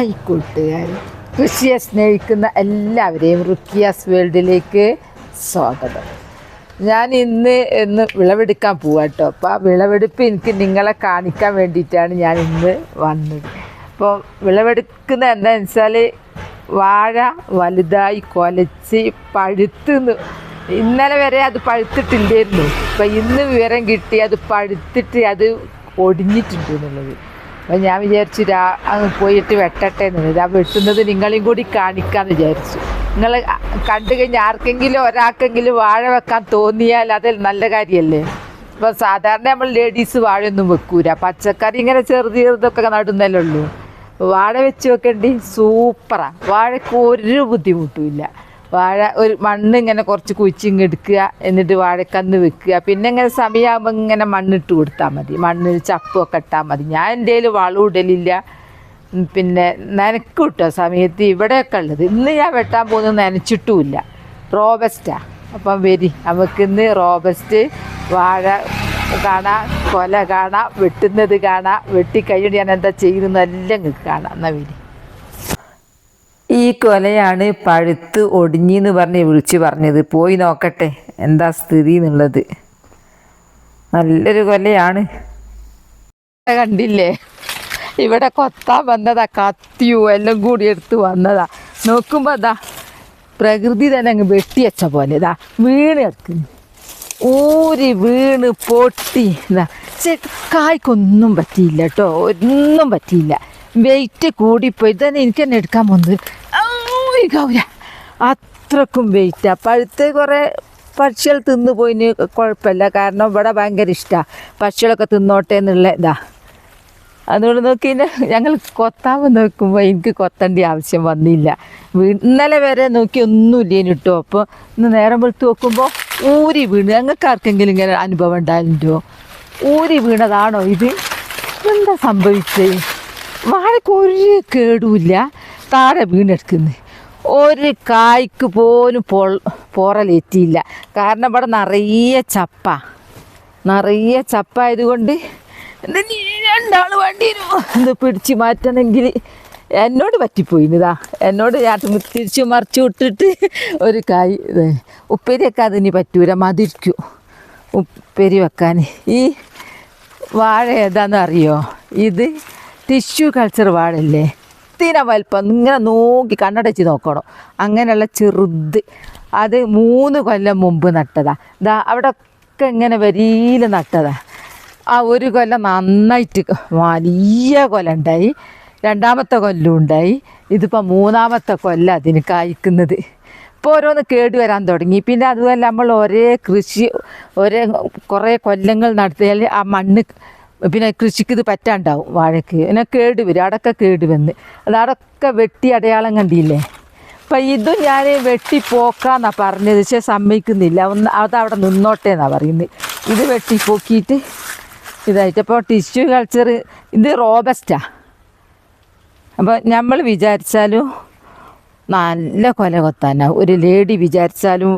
Hi കൂട്ടുകാർ കൃഷിയെ സ്നേഹിക്കുന്ന എല്ലാവരെയും റുക്കിയാസ് വേൾഡിലേക്ക് സ്വാഗതം. ഞാൻ ഇന്ന് ഇന്ന് വിളവെടുക്കാൻ പോവാട്ടോ അപ്പോൾ ആ വിളവെടുപ്പ് എനിക്ക് നിങ്ങളെ കാണിക്കാൻ വേണ്ടിയിട്ടാണ് ഞാൻ ഇന്ന് വന്നത്. അപ്പോൾ വിളവെടുക്കുന്ന എന്താണെന്ന് വെച്ചാൽ വാഴ വലുതായി കൊലച്ച് പഴുത്ത് ഇന്നലെ വരെ അത് പഴുത്തിട്ടില്ലായിരുന്നു അപ്പം ഇന്ന് വിവരം കിട്ടി അത് പഴുത്തിട്ട് അത് ഒടിഞ്ഞിട്ടുണ്ട് എന്നുള്ളത്. അപ്പം ഞാൻ വിചാരിച്ചു രാ പോയിട്ട് വെട്ടട്ടെ എന്ന്. ഇതാ വെട്ടുന്നത് നിങ്ങളെയും കൂടി കാണിക്കാമെന്ന് വിചാരിച്ചു. നിങ്ങൾ കണ്ടു കഴിഞ്ഞാൽ ആർക്കെങ്കിലും ഒരാൾക്കെങ്കിലും വാഴ വെക്കാൻ തോന്നിയാൽ അത് നല്ല കാര്യമല്ലേ ഇപ്പം സാധാരണ നമ്മൾ ലേഡീസ് വാഴയൊന്നും വെക്കൂല. പച്ചക്കറി ഇങ്ങനെ ചെറുത് ചെറുതൊക്കെ നടുന്നല്ലേ ഉള്ളൂ. വാഴ വെച്ച് വെക്കേണ്ടി? സൂപ്പറാണ് വാഴയ്ക്ക് ഒരു ബുദ്ധിമുട്ടുമില്ല വാഴ ഒരു മണ്ണ് ഇങ്ങനെ കുറച്ച് കുഴിച്ചിങ് എടുക്കുക എന്നിട്ട് വാഴക്കന്ന് വെക്കുക. പിന്നെ ഇങ്ങനെ സമയമാകുമ്പോൾ ഇങ്ങനെ മണ്ണിട്ട് കൊടുത്താൽ മതി. മണ്ണിൽ ചപ്പൊക്കെ ഇട്ടാൽ മതി. ഞാൻ എന്തേലും കയ്യിൽ വളം ഇടലില്ല. പിന്നെ നനക്കും കിട്ടുക സമയത്ത്. ഇവിടെയൊക്കെ ഉള്ളത്. ഇന്ന് ഞാൻ വെട്ടാൻ പോകുന്നത് നനച്ചിട്ടുമില്ല. റോബസ്റ്റാ അപ്പം വരി. നമുക്കിന്ന് റോബസ്റ്റ് വാഴ കാണാം കൊല കാണാം വെട്ടുന്നത് കാണാം വെട്ടിക്കഴിഞ്ഞിട്ട് ഞാൻ എന്താ ചെയ്യുന്നതെല്ലാം കാണാം. എന്നാൽ വരി. ഈ കൊലയാണ് പഴുത്ത് ഒടിഞ്ഞെന്ന് പറഞ്ഞ് വിളിച്ച് പറഞ്ഞത്. പോയി നോക്കട്ടെ എന്താ സ്ഥിതി എന്നുള്ളത്. നല്ലൊരു കൊലയാണ്. കണ്ടില്ലേ? ഇവിടെ കൊത്താൻ വന്നതാ കത്തിയോ എല്ലാം കൂടി എടുത്ത് വന്നതാ. നോക്കുമ്പോൾ അതാ പ്രകൃതി തന്നെ അങ്ങ് വെട്ടിയച്ച പോലെ ഇതാ വീണ് കിടക്കുന്നു ഊരി വീണ് പൊട്ടി. ഇതാ കായ്ക്കൊന്നും പറ്റിയില്ല കേട്ടോ ഒന്നും പറ്റിയില്ല. വെയിറ്റ് കൂടിപ്പോയി. ഇതന്നെ എനിക്ക് തന്നെ എടുക്കാൻ പോകുന്നത് ഈ ഗൗര അത്രക്കും വെയിറ്റാ പഴുത്ത് കുറേ പക്ഷികൾ തിന്നു പോയിന് കുഴപ്പമില്ല കാരണം ഇവിടെ ഭയങ്കര ഇഷ്ടമാണ് പക്ഷികളൊക്കെ തിന്നോട്ടെ എന്നുള്ള ഇതാ. അതുകൊണ്ട് നോക്കി ഞങ്ങൾ കൊത്താൻ നോക്കുമ്പോൾ എനിക്ക് കൊത്തേണ്ട ആവശ്യം വന്നില്ല. ഇന്നലെ വരെ നോക്കി ഒന്നുമില്ല കേട്ടോ അപ്പോൾ ഇന്ന് നേരം വെളുത്ത് നോക്കുമ്പോൾ ഊരി വീണ്. ഞങ്ങൾക്ക് ആർക്കെങ്കിലും ഇങ്ങനെ അനുഭവം ഉണ്ടായിട്ടുണ്ടോ? ഊരി വീണതാണോ ഇത്? എന്താ സംഭവിച്ചത് വാഴക്ക് ഒരു കേടുമില്ല താഴെ വീണെടുക്കുന്നു. ഒരു കായ്ക്ക് പോലും പൊൾ പോറലേറ്റിയില്ല. കാരണം ഇവിടെ നിറയെ ചപ്പ. നിറയെ ചപ്പ ആയതുകൊണ്ട് രണ്ടാൾ വണ്ടിയിരുന്നു ഇത് പിടിച്ചു മാറ്റണമെങ്കിൽ എന്നോട് പറ്റിപ്പോയി ഇതാ. എന്നോട് ഞാൻ തിരിച്ചു മറിച്ചു വിട്ടിട്ട് ഒരു കായ് ഉപ്പേരിയൊക്കെ അതിന് പറ്റൂല. മതിരിക്കും. ഉപ്പേരി വെക്കാൻ. ഈ വാഴ ഏതാണെന്ന് അറിയോ ഇത് ടിഷ്യൂ കൾച്ചർ വാഴല്ലേ തീന വലിപ്പം ഇങ്ങനെ നോക്കി കണ്ണടച്ച് നോക്കണം. അങ്ങനെയുള്ള ചെറുത്. അത് മൂന്ന് കൊല്ലം മുമ്പ് നട്ടതാ. ഇതാ അവിടെ ഒക്കെ ഇങ്ങനെ വരിയിൽ നട്ടതാ. ആ ഒരു കൊല്ലം നന്നായിട്ട് വലിയ കൊല ഉണ്ടായി. രണ്ടാമത്തെ കൊല്ലം ഉണ്ടായി. ഇതിപ്പോൾ മൂന്നാമത്തെ കൊല്ലം അതിന് കായ്ക്കുന്നത്. ഇപ്പോൾ ഓരോന്ന് കേട് വരാൻ തുടങ്ങി. പിന്നെ അതുപോലെ നമ്മൾ ഒരേ കൃഷി ഒരേ കുറേ കൊല്ലങ്ങൾ നടത്തിയാൽ ആ മണ്ണ് പിന്നെ കൃഷിക്ക് ഇത് പറ്റാണ്ടാവും വാഴയ്ക്ക് പിന്നെ കേട് വരും അടക്ക കേട് വന്ന്. അത് അടക്ക വെട്ടി അടയാളം കണ്ടില്ലേ? അപ്പം ഇതും ഞാൻ വെട്ടി പോക്കാന്നാ പറഞ്ഞത്. പക്ഷെ സമ്മതിക്കുന്നില്ല. ഒന്ന് അതവിടെ നിന്നോട്ടെ എന്നാണ് പറയുന്നത്. ഇത് വെട്ടി പോക്കിയിട്ട് ഇതായിട്ട്. അപ്പോൾ ടിഷ്യൂ കൾച്ചർ ഇത് റോബസ്റ്റാണ് അപ്പോൾ നമ്മൾ വിചാരിച്ചാലും നല്ല കൊല കൊത്താനാവും ഒരു ലേഡി വിചാരിച്ചാലും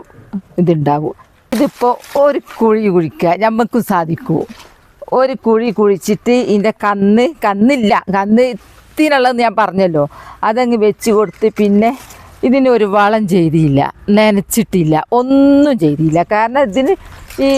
ഇതുണ്ടാവും. ഇതിപ്പോൾ ഒരു കുഴി കുഴിക്കുക നമുക്കും സാധിക്കുമോ ഒരു കുഴി കുഴിച്ചിട്ട് ഇതിന്റെ കന്ന് കന്നില്ല. കന്ന് ഇത്തിനുള്ളതെന്ന് ഞാൻ പറഞ്ഞല്ലോ. അതങ്ങ് വെച്ച് കൊടുത്ത് പിന്നെ ഇതിന് ഒരു വളം ചെയ്തില്ല. നനച്ചിട്ടില്ല. ഒന്നും ചെയ്തില്ല. കാരണം ഇതിന് ഈ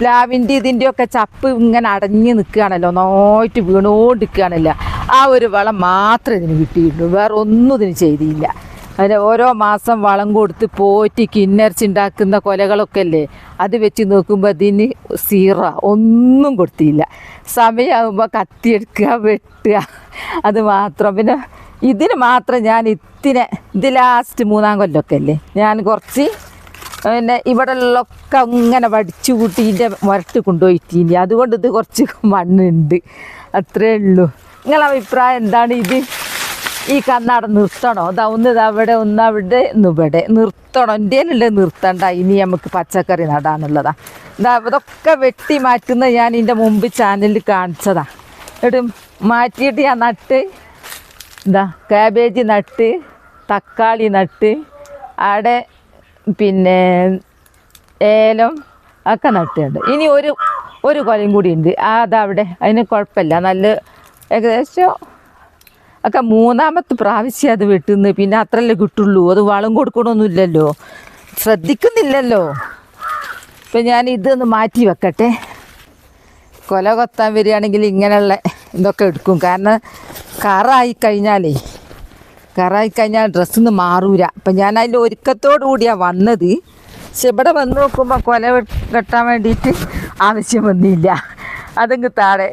പ്ലാവിന്റെ ഇതിന്റെയൊക്കെ ചപ്പ് ഇങ്ങനെ അടഞ്ഞ് നിൽക്കുകയാണല്ലോ. നന്നായിട്ട് വീണോണ്ടിരിക്കുകയാണല്ലോ ആ ഒരു വളം മാത്രമേ ഇതിന് കിട്ടിയിട്ടുള്ളൂ. വേറെ ഒന്നും ഇതിന് ചെയ്തില്ല. അതിന് ഓരോ മാസം വളം കൊടുത്ത് പോറ്റി കിന്നരച്ചുണ്ടാക്കുന്ന കൊലകളൊക്കെ അല്ലേ അത് വെച്ച് നോക്കുമ്പോൾ അതിന് സീറ. ഒന്നും കൊടുത്തില്ല. സമയമാകുമ്പോൾ കത്തിയെടുക്കുക വെട്ടുക. അത് മാത്രം. പിന്നെ ഇതിന് മാത്രം ഞാൻ ഇത്തിനെ ഇത് ലാസ്റ്റ് മൂന്നാം കൊല്ലമൊക്കെ അല്ലേ ഞാൻ കുറച്ച് പിന്നെ ഇവിടെ ഉള്ളൊക്കെ ഇങ്ങനെ വടിച്ചു കൂട്ടിന്റെ മുരട്ട് കൊണ്ടുപോയിട്ടില്ല അതുകൊണ്ട് ഇത് കുറച്ച് മണ്ണുണ്ട് അത്രേ ഉള്ളൂ. നിങ്ങളെ അഭിപ്രായം എന്താണ് ഇത്? ഈ കണ്ണാട നിർത്തണോ? ഇതാ ഒന്ന് അവിടെ ഒന്ന് അവിടെ ഒന്ന് ഇവിടെ. നിർത്തണോ? എന്റെ നിർത്തണ്ട. ഇനി നമുക്ക് പച്ചക്കറി നടാന്നുള്ളതാ. ഇതാ ഇതൊക്കെ വെട്ടി മാറ്റുന്ന ഞാൻ ഇതിന്റെ മുമ്പ് ചാനലിൽ കാണിച്ചതാ. എന്നിട്ട് മാറ്റിയിട്ട് ഞാൻ നട്ട് എന്താ കാബേജ് നട്ട് തക്കാളി നട്ട് അവിടെ പിന്നെ ഏലം ഒക്കെ നട്ടുണ്ട് ഇനി ഒരു ഒരു കൊലയും കൂടി ഉണ്ട്. അതവിടെ അതിന് കുഴപ്പമില്ല. നല്ല ഏകദേശം ഒക്കെ മൂന്നാമത്തെ പ്രാവശ്യം അത് വെട്ടുന്നു. പിന്നെ അത്രല്ലേ കിട്ടുള്ളൂ. അത് വളം കൊടുക്കണമൊന്നുമില്ലല്ലോ ശ്രദ്ധിക്കുന്നില്ലല്ലോ. ഇപ്പം ഞാൻ ഇതൊന്ന് മാറ്റി വെക്കട്ടെ. കൊല കൊത്താൻ വരികയാണെങ്കിൽ ഇങ്ങനെയുള്ള ഇതൊക്കെ എടുക്കും. കാരണം കറായി കഴിഞ്ഞാലേ കറായി കഴിഞ്ഞാൽ ഡ്രസ്സൊന്നും മാറൂല. അപ്പം ഞാൻ അതിന്റെ ഒരുക്കത്തോടു കൂടിയാണ് വന്നത്. പക്ഷെ ഇവിടെ വന്ന് നോക്കുമ്പോൾ കൊല കെട്ടാൻ വേണ്ടിയിട്ട് ആവശ്യം വന്നില്ല. അതങ്ങ് താഴെ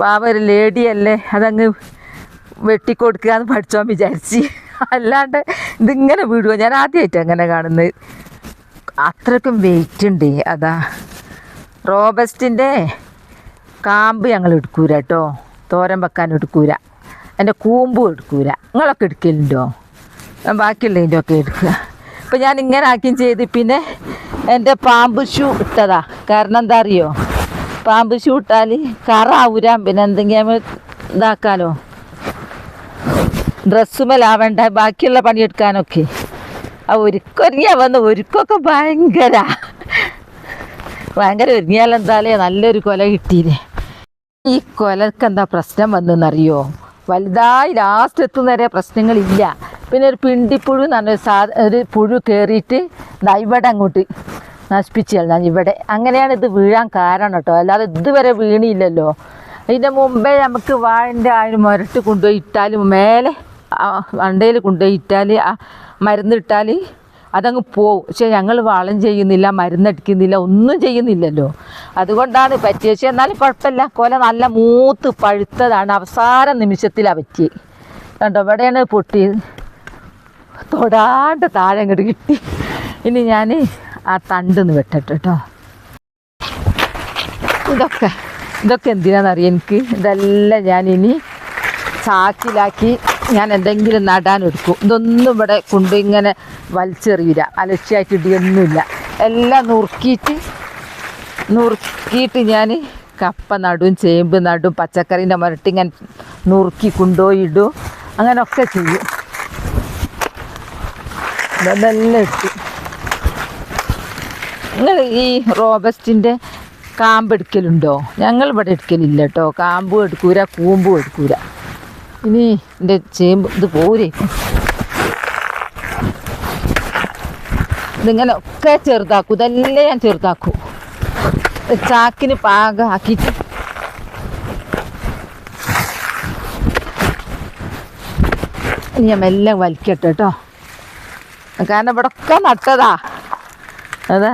പാവ ഒരു ലേഡിയല്ലേ അതങ്ങ് വെട്ടിക്കൊടുക്കുക എന്ന് പഠിച്ചോൻ വിചാരിച്ച്. അല്ലാണ്ട് ഇതിങ്ങനെ വിടുക ഞാൻ ആദ്യമായിട്ട് അങ്ങനെ കാണുന്നത്. അത്രക്കും വെയിറ്റ് ഉണ്ട്. അതാ. റോബസ്റ്റിന്റെ കാമ്പ് ഞങ്ങൾ എടുക്കൂല കേട്ടോ. തോരൻ വെക്കാൻ എടുക്കൂല. എന്റെ കൂമ്പും എടുക്കൂല. നിങ്ങളൊക്കെ എടുക്കലുണ്ടോ? ബാക്കിയുള്ളതിന്റെ ഒക്കെ എടുക്കുക. അപ്പം ഞാൻ ഇങ്ങനെ ആക്കിയും ചെയ്ത് പിന്നെ എന്റെ പാമ്പ് ഷൂ ഇട്ടതാ. കാരണം എന്താ അറിയോ? പാമ്പ് ഷൂ ഇട്ടാൽ കറ ഊരാൻ പിന്നെ എന്തെങ്കിലും ഇതാക്കാലോ? ഡ്രസ്സുമേലാവേണ്ട ബാക്കിയുള്ള പണിയെടുക്കാനൊക്കെ. ആ ഒരുക്കൊരുങ്ങിയാ വന്ന് ഒരുക്കൊക്കെ ഭയങ്കര. ഭയങ്കര ഒരുങ്ങിയാലെന്താലേ നല്ലൊരു കൊല കിട്ടിയില്ലേ ഈ കൊലക്ക് എന്താ പ്രശ്നം വന്നെന്നറിയോ? വലുതായി ലാസ്റ്റ് എത്തുന്ന വരെ പ്രശ്നങ്ങളില്ല. പിന്നെ ഒരു പിണ്ടിപ്പുഴു എന്ന് പറഞ്ഞൊരു സാ ഒരു പുഴു കയറിയിട്ട് ഇവിടെ അങ്ങോട്ട് നശിപ്പിച്ചു കളഞ്ഞാൽ ഇവിടെ അങ്ങനെയാണ് ഇത് വീഴാൻ കാരണം കേട്ടോ. അല്ലാതെ ഇതുവരെ വീണില്ലല്ലോ. അതിന്റെ മുമ്പേ നമുക്ക് വാഴന്റെ ആ മുരട്ട് കൊണ്ടുപോയി ഇട്ടാലും മേലെ വണ്ടയിൽ കൊണ്ടുപോയി ഇട്ടാൽ ആ മരുന്നിട്ടാൽ അതങ്ങ് പോവും. പക്ഷെ ഞങ്ങൾ വളം ചെയ്യുന്നില്ല മരുന്നടിക്കുന്നില്ല ഒന്നും ചെയ്യുന്നില്ലല്ലോ. അതുകൊണ്ടാണ് പറ്റിയത് പക്ഷേ എന്നാലും കുഴപ്പമില്ല. കൊല നല്ല മൂത്ത് പഴുത്തതാണ്. അവസാന നിമിഷത്തിലാണ് പറ്റി കണ്ടോ ഇവിടെയാണ് പൊട്ടി. തൊടാണ്ട് താഴെ അങ്ങോട്ട് കിട്ടി. ഇനി ഞാൻ ആ തണ്ടെന്ന് വെട്ടട്ടെ കേട്ടോ. ഇതൊക്കെ ഇതൊക്കെ എന്തിനാണെന്നറിയാം എനിക്ക്? ഇതെല്ലാം ഞാനിനി ചാക്കിലാക്കി ഞാൻ എന്തെങ്കിലും നടാൻ എടുക്കും ഇതൊന്നും ഇവിടെ കൊണ്ട് ഇങ്ങനെ വലിച്ചെറിയില്ല. അലക്ഷ്യമായിട്ട് ഇടിയൊന്നുമില്ല. എല്ലാം നുറുക്കിയിട്ട് നുറുക്കിയിട്ട് ഞാൻ കപ്പ നടും ചേമ്പ് നടും പച്ചക്കറീന്റെ മുരട്ടി ഇങ്ങനെ നുറുക്കി കൊണ്ടുപോയി ഇടും. അങ്ങനെയൊക്കെ ചെയ്യും. ഇതെല്ലാം ഇട്ടു. നിങ്ങൾ ഈ റോബസ്റ്റിന്റെ കാമ്പ് എടുക്കലുണ്ടോ? ഞങ്ങൾ ഇവിടെ എടുക്കലില്ല കേട്ടോ. കാമ്പും എടുക്കൂല കൂമ്പും എടുക്കൂല. ഇനി എന്റെ ചേമ്പ് ഇത് പോരെ. ഇതിങ്ങനെ ഒക്കെ ചെറുതാക്കും. ഇതെല്ലാം ഞാൻ ചെറുതാക്കും. ചാക്കിന് പാകമാക്കിയിട്ട്. ഇനി ഞാൻ മെല്ലെ വലിക്കട്ടെ കേട്ടോ. കാരണം ഇവിടെ ഒക്കെ നട്ടതാ. അതാ.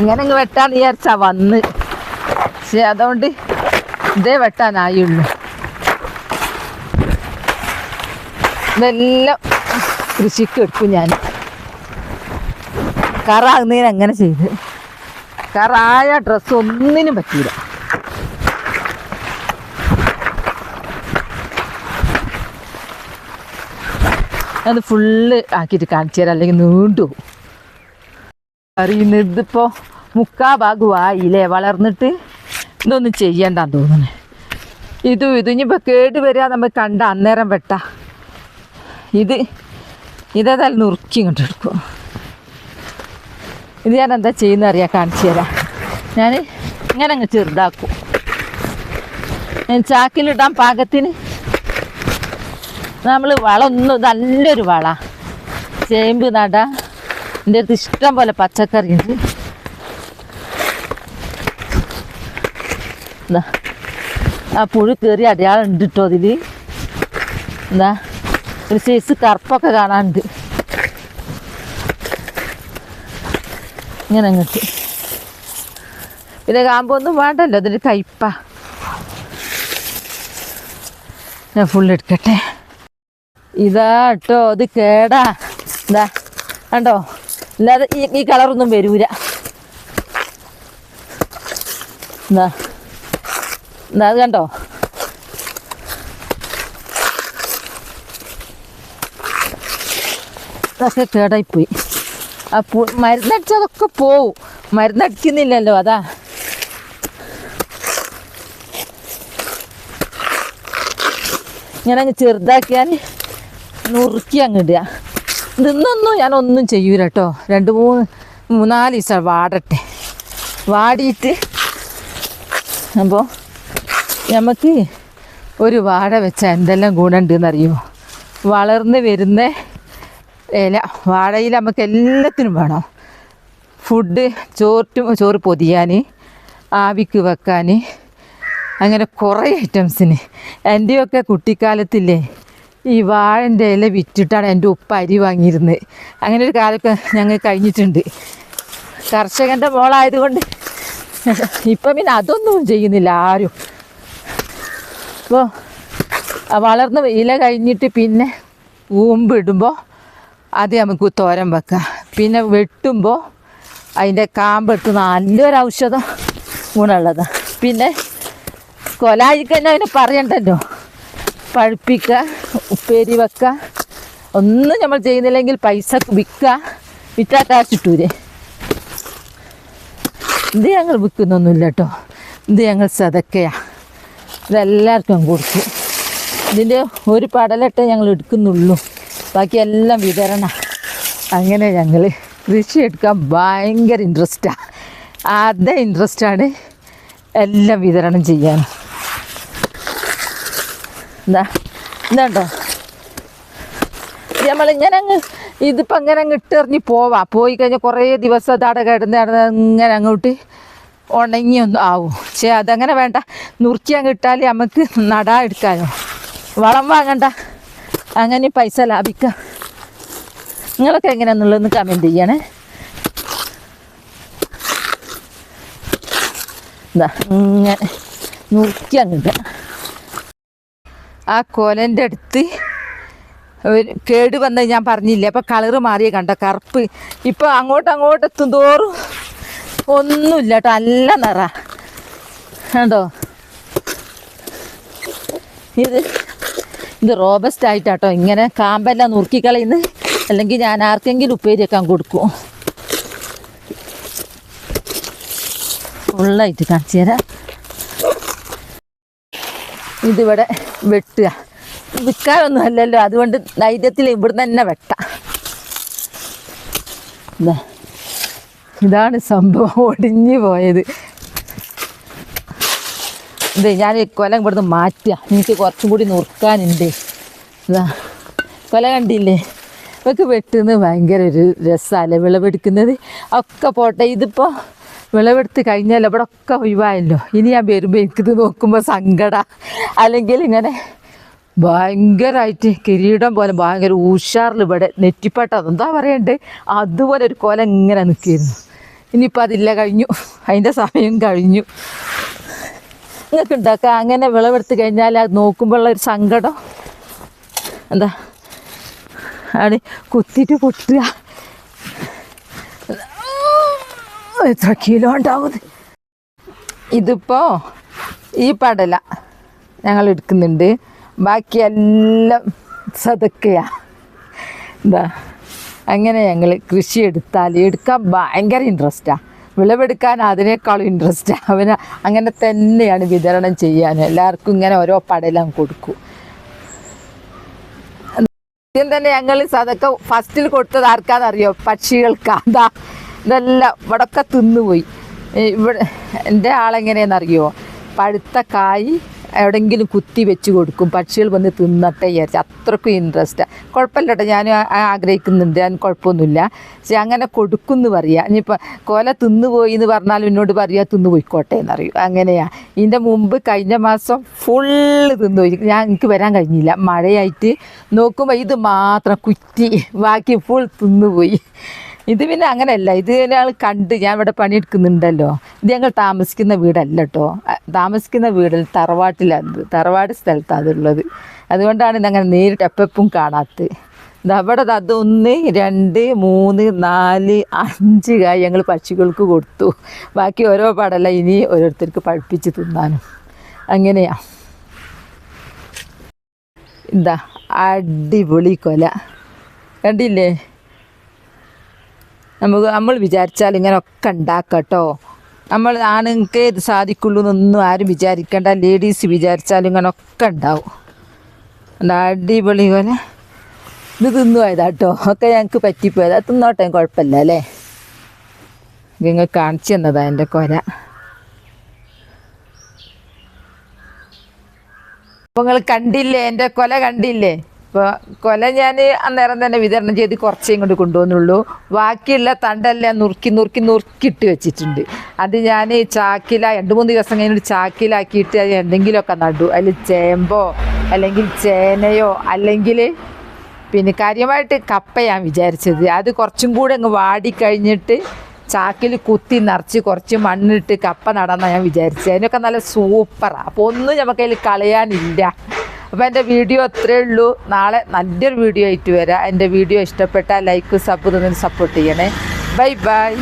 ഇങ്ങനെ ഇങ്ങ് വെട്ടാന്ന് വിചാരിച്ചാ വന്ന്. പക്ഷെ അതുകൊണ്ട് ഇതേ വെട്ടാനായുള്ളൂ. ഇതെല്ലാം കൃഷിക്ക് എടുക്കും ഞാൻ. കറാകുന്നതിന് അങ്ങനെ ചെയ്ത്. കറായ ഡ്രസ്സ് ഒന്നിനും പറ്റില്ല അത് ഫുള്ള് ആക്കിയിട്ട് കാണിച്ചു തരാം. അല്ലെങ്കിൽ നീണ്ടു പോകും. അറിയുന്നത് ഇതിപ്പോൾ മുക്കാ ഭാഗമായില്ലേ വളർന്നിട്ട് ഇതൊന്നും ചെയ്യണ്ടെന്ന് തോന്നുന്നു. ഇതും ഇത് ഇനിയിപ്പോൾ കേട് വരിക നമ്മൾ കണ്ട അന്നേരം വെട്ട. ഇത് ഇതേതായാലും നുറുക്കി ഇങ്ങോട്ട് എടുക്കും ഇത് ഞാൻ എന്താ ചെയ്യുന്ന അറിയാം കാണിച്ചു തരാം. ഞാൻ ഇങ്ങനെ അങ്ങ് ചെറുതാക്കും. ഞാൻ ചാക്കിലിടാൻ പാകത്തിന് നമ്മൾ വളമൊന്നും നല്ലൊരു വള. ചേമ്പ് നട എന്റെ അടുത്ത് ഇഷ്ടം പോലെ പച്ചക്കറി ഉണ്ട്. എന്താ ആ പുഴു കയറി അടയാളം ഉണ്ട് കേട്ടോ അതിൽ എന്താ ഒരു സൈസ് കറുപ്പൊക്കെ കാണാനുണ്ട്. ഇങ്ങനെ അങ്ങോട്ട്. പിന്നെ കാമ്പൊന്നും വേണ്ടല്ലോ അതിന്റെ കയ്പ ഞാൻ ഫുൾ എടുക്കട്ടെ. ഇതാ കേട്ടോ അത് കേടാ. എന്താ കണ്ടോ? ഇല്ലാതെ ഈ ഈ കളറൊന്നും വരൂല. എന്താ എന്താ അത് കണ്ടോ? ഇതൊക്കെ കേടായിപ്പോയി. ആ പൂ മരുന്നടിച്ചതൊക്കെ പോവും. മരുന്നടിക്കുന്നില്ലല്ലോ അതാ. അങ്ങ് ചെറുതാക്കിയാൽ നുറുക്കി അങ്ങ് ഞാൻ ഒന്നും ചെയ്യൂല കേട്ടോ രണ്ട് മൂന്ന് മൂന്നാൽ ദിവസം വാടട്ടെ. വാടിയിട്ട് അപ്പോൾ നമുക്ക് ഒരു വാഴ വെച്ചാൽ എന്തെല്ലാം ഗുണമുണ്ടെന്ന് അറിയുമോ വളർന്ന് വരുന്ന ഇല വാഴയിൽ നമുക്ക് എല്ലാത്തിനും വേണം. ഫുഡ് ചോറ്റും ചോറ് പൊതിയാൻ ആവിക്ക് വെക്കാൻ അങ്ങനെ കുറേ ഐറ്റംസിന്. എന്റെയൊക്കെ കുട്ടിക്കാലത്തില്ലേ ഈ വാഴന്റെ ഇല വിറ്റിട്ടാണ് എന്റെ ഉപ്പ അരി വാങ്ങിയിരുന്നത് അങ്ങനെ ഒരു കാലമൊക്കെ ഞങ്ങൾ കഴിഞ്ഞിട്ടുണ്ട്. കർഷകന്റെ മോളായതുകൊണ്ട് ഇപ്പം പിന്നെ അതൊന്നും ചെയ്യുന്നില്ല ആരും. അപ്പോൾ വളർന്ന് ഇല കഴിഞ്ഞിട്ട് പിന്നെ ഊമ്പിടുമ്പോൾ അത് നമുക്ക് തോരൻ വെക്കാം. പിന്നെ വെട്ടുമ്പോൾ അതിന്റെ കാമ്പെടുത്ത് നല്ലൊരു ഔഷധം ഗുണമുള്ളതാണ്. പിന്നെ കൊലായിക്കന്നെ അതിനെ പറയണ്ടല്ലോ. പഴുപ്പിക്കുക ഉപ്പേരി വെക്കുക ഒന്നും നമ്മൾ ചെയ്യുന്നില്ലെങ്കിൽ പൈസ വിൽക്കുക വിറ്റാ കാശ് കിട്ടൂലേ ഇത് ഞങ്ങൾ വിൽക്കുന്നൊന്നുമില്ല കേട്ടോ ഇത് ഞങ്ങൾ സതക്കയാ. ഇതെല്ലാവർക്കും കൊടുക്കും ഇതിന്റെ ഒരു പടലട്ടെ ഞങ്ങൾ എടുക്കുന്നുള്ളൂ. ബാക്കി എല്ലാം വിതരണ. അങ്ങനെ ഞങ്ങൾ കൃഷി എടുക്കാൻ ഭയങ്കര ഇൻട്രസ്റ്റാണ് അതേ ഇൻട്രസ്റ്റാണ് എല്ലാം വിതരണം ചെയ്യാൻ. എന്താ നമ്മൾ നമ്മളിങ്ങനെ അങ്ങ് ഇതിപ്പോൾ അങ്ങനെ അങ്ങ് ഇട്ടെറിഞ്ഞ് പോവാം. പോയി കഴിഞ്ഞാൽ കുറേ ദിവസം അത് അവിടെ കിടന്ന് അങ്ങനെ അങ്ങോട്ട് ഉണങ്ങി ഒന്നും ആവും. പക്ഷേ അതങ്ങനെ വേണ്ട. നുറുക്കി അങ്ങ് ഇട്ടാൽ നമുക്ക് നടാ എടുക്കാനോ. വളം വാങ്ങണ്ട. അങ്ങനെ പൈസ ലാഭിക്കാം. നിങ്ങളൊക്കെ എങ്ങനെയാണെന്നുള്ളതെന്ന് കമന്റ് ചെയ്യണേ. ഇതാ ഇങ്ങനെ നുറുക്കി അങ്ങോട്ട് ആ കൊലന്റെ അടുത്ത് കേട് വന്നത് ഞാൻ പറഞ്ഞില്ല? അപ്പം കളറ് മാറിയ കണ്ട? കറുപ്പ്. ഇപ്പം അങ്ങോട്ട് അങ്ങോട്ട് എത്തും തോറും ഒന്നുമില്ല കേട്ടോ. നല്ല നിറ. കണ്ടോ? ഇത് ഇത് റോബസ്റ്റ് ആയിട്ടാട്ടോ ഇങ്ങനെ കാമ്പെല്ലാം നുറുക്കി കളയുന്നത് അല്ലെങ്കിൽ ഞാൻ ആർക്കെങ്കിലും ഉപ്പേരി വെക്കാൻ കൊടുക്കും. ഫുള്ളായിട്ട് കാണിച്ചു തരാം. ഇതിവിടെ വെട്ടുക. വിൽക്കാനൊന്നും അല്ലല്ലോ. അതുകൊണ്ട് ധൈര്യത്തിൽ ഇവിടുന്ന് തന്നെ വെട്ടാം. ഇതാണ് സംഭവം. ഒടിഞ്ഞു പോയത്. ഇതേ ഞാൻ കൊലം ഇവിടുന്ന് മാറ്റുക എനിക്ക് കുറച്ചും കൂടി നുറുക്കാനുണ്ട്. ഇതാ കൊല കണ്ടില്ലേ? ഇവക്ക് വെട്ടുന്നത് ഭയങ്കര ഒരു രസമല്ലേ വിളവെടുക്കുന്നത്. ഒക്കെ പോട്ടെ. ഇതിപ്പോൾ വിളവെടുത്ത് കഴിഞ്ഞാൽ ഇവിടെ ഒക്കെ ഒഴിവായല്ലോ. ഇനി ഞാൻ വരുമ്പോൾ എനിക്കിത് നോക്കുമ്പോൾ സങ്കട. അല്ലെങ്കിൽ ഇങ്ങനെ ഭയങ്കരമായിട്ട് കിരീടം പോലെ ഭയങ്കര ഉഷാറിൽ ഇവിടെ നെറ്റിപ്പട്ട അതെന്താ പറയണ്ടത് അതുപോലെ ഒരു കൊല ഇങ്ങനെ നിൽക്കിയിരുന്നു ഇനിയിപ്പോൾ അതില്ല കഴിഞ്ഞു. അതിന്റെ സമയം കഴിഞ്ഞു. നിങ്ങൾക്ക് ഉണ്ടാക്കുക അങ്ങനെ വിളവെടുത്ത് കഴിഞ്ഞാൽ അത് നോക്കുമ്പോഴുള്ള ഒരു സങ്കടം. എന്താ? ആണ് കുത്തിയിട്ട് പൊട്ടുക. എത്ര കിലോ ഉണ്ടാവും? ഇതിപ്പോൾ ഈ പടല ഞങ്ങൾ എടുക്കുന്നുണ്ട്. ബാക്കിയെല്ലാം സതക്കയാ. എന്താ അങ്ങനെ ഞങ്ങൾ കൃഷി എടുത്താൽ എടുക്കാൻ ഭയങ്കര ഇൻട്രസ്റ്റാണ് വിളവെടുക്കാൻ അതിനേക്കാളും ഇൻട്രസ്റ്റ് അവന് അങ്ങനെ തന്നെയാണ് വിതരണം ചെയ്യാൻ. എല്ലാവർക്കും ഇങ്ങനെ ഓരോ പടലം കൊടുക്കും. ആദ്യം തന്നെ ഞങ്ങൾ സതൊക്കെ ഫസ്റ്റിൽ കൊടുത്തത് ആർക്കാന്നറിയോ? പക്ഷികൾക്കാ. അതാ ഇതെല്ലാം ഇവിടൊക്കെ തിന്നുപോയി. ഇവിടെ എന്റെ അറിയുമോ പഴുത്ത കായ് എവിടെങ്കിലും കുത്തി വെച്ച് കൊടുക്കും. പക്ഷികൾ വന്ന് തിന്നട്ടെ വിചാരിച്ച്. അത്രക്കും ഇൻട്രസ്റ്റാണ് കുഴപ്പമില്ല കേട്ടോ. ഞാൻ ആഗ്രഹിക്കുന്നുണ്ട്. ഞാൻ കുഴപ്പമൊന്നുമില്ല. പക്ഷെ അങ്ങനെ കൊടുക്കും എന്ന് പറയാം. ഇനിയിപ്പോൾ കൊല തിന്നുപോയി എന്ന് പറഞ്ഞാൽ എന്നോട് പറയുക തിന്നു പോയിക്കോട്ടെ എന്നറിയും. അങ്ങനെയാണ് ഇതിന്റെ മുമ്പ് കഴിഞ്ഞ മാസം ഫുള്ള് തിന്നുപോയി. ഞാൻ എനിക്ക് വരാൻ കഴിഞ്ഞില്ല. മഴയായിട്ട് നോക്കുമ്പോൾ ഇത് മാത്രം കുറ്റി ബാക്കി ഫുൾ തിന്നുപോയി. ഇത് പിന്നെ അങ്ങനെയല്ല. ഇത് ഞാൻ കണ്ട് ഞാൻ ഇവിടെ പണിയെടുക്കുന്നുണ്ടല്ലോ. ഇത് ഞങ്ങൾ താമസിക്കുന്ന വീടല്ല കേട്ടോ താമസിക്കുന്ന വീടിൽ തറവാട്ടിലാണ് തറവാട് സ്ഥലത്താണ് അതുള്ളത് അതുകൊണ്ടാണ് ഞങ്ങൾ നേരിട്ട് എപ്പം കാണാത്തത് അവിടെ അത് ഒന്ന് രണ്ട് മൂന്ന് നാല് അഞ്ച് കായ് ഞങ്ങൾ പക്ഷികൾക്ക് കൊടുത്തു. ബാക്കി ഓരോ പാടല്ല ഇനി ഓരോരുത്തർക്ക് പഴുപ്പിച്ച് തിന്നാനും. അങ്ങനെയാ. എന്താ അടിപൊളി കൊല. കണ്ടില്ലേ? നമുക്ക് നമ്മൾ വിചാരിച്ചാൽ ഇങ്ങനെയൊക്കെ ഉണ്ടാക്കാം കേട്ടോ. നമ്മൾ ആണുങ്ങൾക്ക് സാധിക്കുള്ളൂ എന്നൊന്നും ആരും വിചാരിക്കേണ്ട. ലേഡീസ് വിചാരിച്ചാൽ ഇങ്ങനെയൊക്കെ ഉണ്ടാവും. അടിപൊളി പോലെ ഇത് തിന്നു പോയതാ കേട്ടോ. ഒക്കെ ഞങ്ങൾക്ക് പറ്റിപ്പോയതാ. തിന്നോട്ടെ കുഴപ്പമില്ല അല്ലേ? നിങ്ങൾ കാണിച്ചു തന്നതാ എന്റെ കൊര. അപ്പോൾ നിങ്ങൾ കണ്ടില്ലേ? എന്റെ കൊല കണ്ടില്ലേ? ഇപ്പോൾ കൊല ഞാൻ അന്നേരം തന്നെ വിതരണം ചെയ്ത് കുറച്ചേ ഇങ്ങോട്ട് കൊണ്ടുവന്നുള്ളൂ. ബാക്കിയുള്ള തണ്ടെല്ലാം നുറുക്കി നുറുക്കി നുറുക്കിയിട്ട് വെച്ചിട്ടുണ്ട്. അത് ഞാൻ ചാക്കില രണ്ട് മൂന്ന് ദിവസം കഴിഞ്ഞിട്ട് ചാക്കിലാക്കിയിട്ട് അത് എന്തെങ്കിലുമൊക്കെ നടു. അതിൽ ചേമ്പോ അല്ലെങ്കിൽ ചേനയോ അല്ലെങ്കിൽ പിന്നെ കാര്യമായിട്ട് കപ്പ ഞാൻ വിചാരിച്ചത്. അത് കുറച്ചും കൂടെ അങ്ങ് വാടിക്കഴിഞ്ഞിട്ട് ചാക്കിൽ കുത്തി നിറച്ച് കുറച്ച് മണ്ണിട്ട് കപ്പ നടന്നാണ് ഞാൻ വിചാരിച്ചത്. അതിനൊക്കെ നല്ല സൂപ്പറാണ് അപ്പോൾ ഒന്നും നമുക്കതിൽ കളയാനില്ല. അപ്പോൾ എന്റെ വീഡിയോ അത്രയേ ഉള്ളൂ. നാളെ നല്ലൊരു വീഡിയോ ആയിട്ട് വരാം. എന്റെ വീഡിയോ ഇഷ്ടപ്പെട്ടാൽ ലൈക്ക് സബ് തന്നെ സപ്പോർട്ട് ചെയ്യണേ. Bye bye